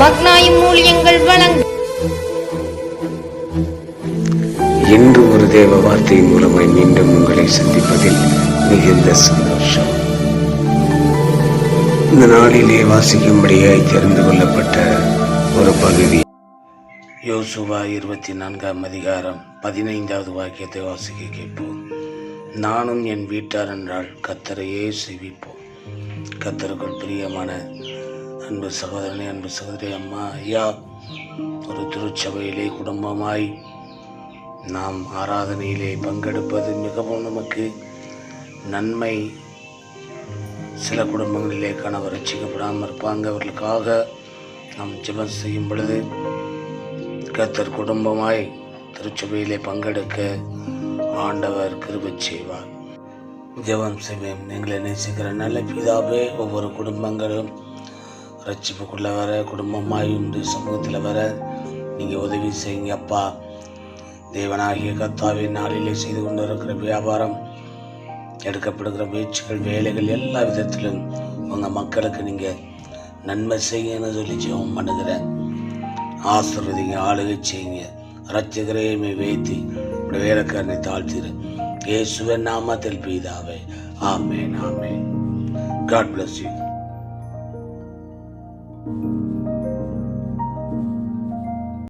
மக்னாயும் வழங்கும் இன்று ஒரு தேவ வார்த்தை மூலமாய் மீண்டும் உங்களை சந்திப்பதில் மிகுந்த சந்தோஷம். இந்த நாளிலே வாசிக்கும்படியாய் தெரிந்து கொள்ளப்பட்ட ஒரு பகுதி. யோசுவா இருபத்தி நான்காம் அதிகாரம் பதினைந்தாவது வாக்கியத்தை வாசிக்க கேட்போம். நானும் என் வீட்டார் என்றால் கத்தரையே சேவிப்போம். கத்தருக்குள் பிரியமான அன்பு சகோதரனே அன்பு சகோதரி அம்மா ஐயா ஒரு திருச்சபையிலே குடும்பமாய் நாம் ஆராதனையிலே பங்கெடுப்பது மிகவும் நமக்கு நன்மை. சில குடும்பங்களிலே கணவர் ரசிக்கப்படாமல் இருப்பாங்க. அவர்களுக்காக நாம் ஜெபம் செய்யும் பொழுது கத்தர் குடும்பமாய் திருச்சபையிலே பங்கெடுக்க ஆண்டவர் கிருபை செய்வார். ஜெபம் செய்வேன். எங்களை நேசிக்கிற நல்ல பிதாவே ஒவ்வொரு குடும்பங்களும் ரட்சிப்புக்குள்ளே வர குடும்பமாய் உண்டு சமூகத்தில் வர நீங்கள் உதவி செய்யுங்க அப்பா. தேவனாகிய கத்தாவின் நாளிலே செய்து கொண்டிருக்கிற வியாபாரம் எடுக்கப்படுகிற முயற்சிகள் வேலைகள் எல்லா விதத்திலும் உங்கள் மக்களுக்கு நீங்கள் நன்மை செய்யுங்கன்னு சொல்லி ஜெபம் பண்ணுகிறேன் ஆசிர்வதிங்க ஆளுகை செய்யுங்க. ரட்சகரையுமே வைத்து உடைய வேலைக்காரனை தாழ்த்திரு. இயேசுவின் நாமத்தில் பீதாவே. ஆமேன் ஆமேன். God bless you